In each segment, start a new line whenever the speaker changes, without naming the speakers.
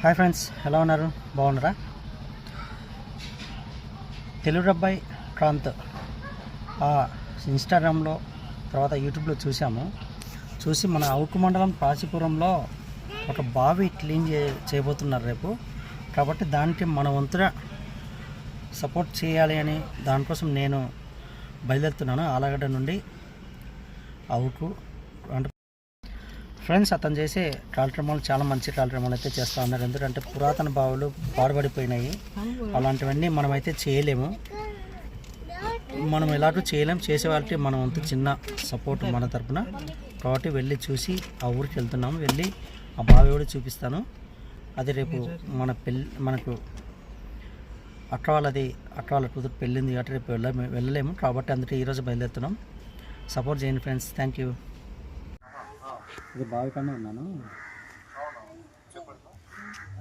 Hi friends ఎలా ఉన్నారు? బాగున్నారా? తెలుగు అబ్బాయి ప్రాంత్ ఆ ఇన్స్టాగ్రామ్లో తర్వాత యూట్యూబ్లో చూసాము చూసి మన అవుకు మండలం పాచిపురంలో ఒక బావి క్లీన్ చే చేయబోతున్నారు రేపు. కాబట్టి దానికి మన వంతున సపోర్ట్ చేయాలి అని దానికోసం నేను బయలుదేరుతున్నాను. ఆలగడ్డ నుండి అవుకు. ఫ్రెండ్స్ అతను చేసే కాలక్రమాలు చాలా మంచి కాలక్రమాలు అయితే చేస్తూ ఉన్నారు. ఎందుకంటే పురాతన బావులు పాడుబడిపోయినాయి అలాంటివన్నీ మనమైతే చేయలేము. మనం ఎలాగో చేయలేం. చేసే వాళ్ళకి మన వంతు చిన్న సపోర్ట్ మన తరపున. కాబట్టి వెళ్ళి చూసి ఆ ఊరికి వెళ్తున్నాము. వెళ్ళి ఆ బావి కూడా చూపిస్తాను. అది రేపు మన పెళ్ళి మనకు అక్క వాళ్ళది అక్క వాళ్ళ కూతురు పెళ్ళింది కాబట్టి రేపు వెళ్ళ వెళ్ళలేము. కాబట్టి అందుకే ఈరోజు బయలుదేరుతున్నాం. సపోర్ట్ చేయండి ఫ్రెండ్స్. Thank you. ఇది బావి కన్నా ఉన్నాను.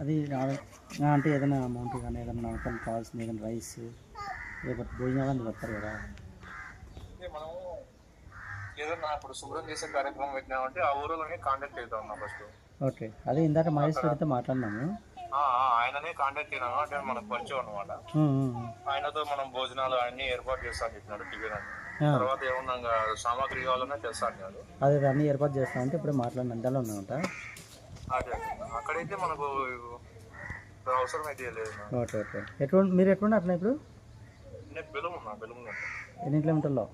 అది అంటే ఏదైనా అమౌంట్ కానీ ఏదైనా నమ్మకం కావాల్సింది ఏదైనా రైస్ రేపటి భోజనం కానీ పెడతారు కదా.
ఏదన్నా ఇప్పుడు శుభ్రం చేసే కార్యక్రమం పెట్టినామంటే ఆ ఊరిలోనే కాంటాక్ట్ అవుతా ఉన్నాం ఫస్ట్
ఓకే అదే ఇందాక మహేష్ గారితో మాట్లాడినాము.
ఆయననే కాంటాక్ట్ అయినాము అంటే మనకు పరిచయం అనమాట. ఆయనతో మనం భోజనాలు అన్ని ఏర్పాటు చేస్తా అని చెప్పినాడు అని
ఆ,
తర్వాత ఏమన్నా సామాగ్రి కావాలన్నా చేస్తా అన్నాడు
అదే అన్నీ ఏర్పాటు చేస్తామంటే ఇప్పుడే మాట్లాడిన అందాలో ఉన్నామంట
అదే అక్కడైతే మనకు అవసరం అయితే లేదు
ఓకే ఓకే. ఎటువంటి మీరు ఎటువంటి అట్లా ఇప్పుడు?
నేను బెలుం ఉన్నా బెలుం
ఎన్ని కిలోమీటర్లో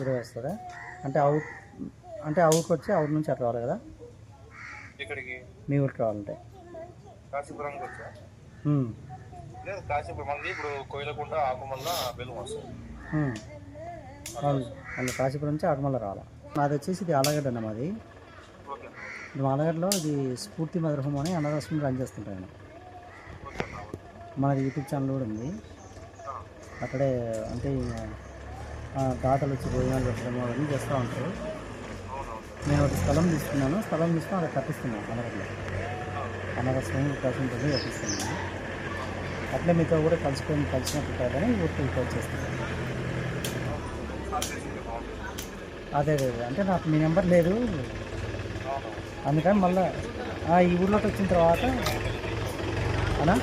ఇరవై
వస్తుందా. అంటే అవు అంటే అవుకి వచ్చి అవుట్ నుంచి అట్లా రావాలి కదా?
ఇక్కడికి
మీ ఊరికి రావాలంటే.
కాశీపురంకి వచ్చా? లేదు కాశీపురం మళ్ళీ ఇప్పుడు కోయిలకుంట ఆకుమల్ల వస్తుంది
కాశీపురం నుంచి ఆగమల్ల రావాలా? నాది వచ్చేసి ఇది ఆలగడ్డ అన్న మాది. ఇది ఆలగడ్డలో ఇది స్ఫూర్తి మదర్ హోమ్ అని అన్నదాసం రన్ చేస్తుంటాను మనది యూట్యూబ్ ఛానల్ కూడా ఉంది. అక్కడే అంటే దాతలు వచ్చి భోజనాలు పెట్టడం అవన్నీ చేస్తూ ఉంటారు. నేను ఒక స్థలం తీసుకున్నాను. స్థలం తీసుకుని అక్కడ కట్టిస్తున్నాను అన్నగడ్డలో అన్నదాసం కోసం ఉంటుంది కట్టిస్తున్నాను. అట్లే మీతో కూడా కలుసుకొని కలిసినట్టు కాదని ఊరికి ఊరికి చేస్తాను అదే అదే అంటే నాకు మీ నెంబర్ లేదు. అందుకని మళ్ళీ ఈ ఊర్లోకి వచ్చిన తర్వాత అనా?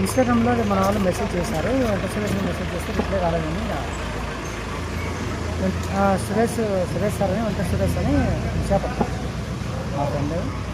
ఇన్స్టాగ్రామ్లో మన వాళ్ళు మెసేజ్ చేశారు. ఎంతసేపు మెసేజ్ చేస్తే రిప్లై రాలేదని సురేష్ సురేష్ సార్ అని వెంకట సురేష్ అని విశాఖపట్నం. మా ఫ్రెండ్.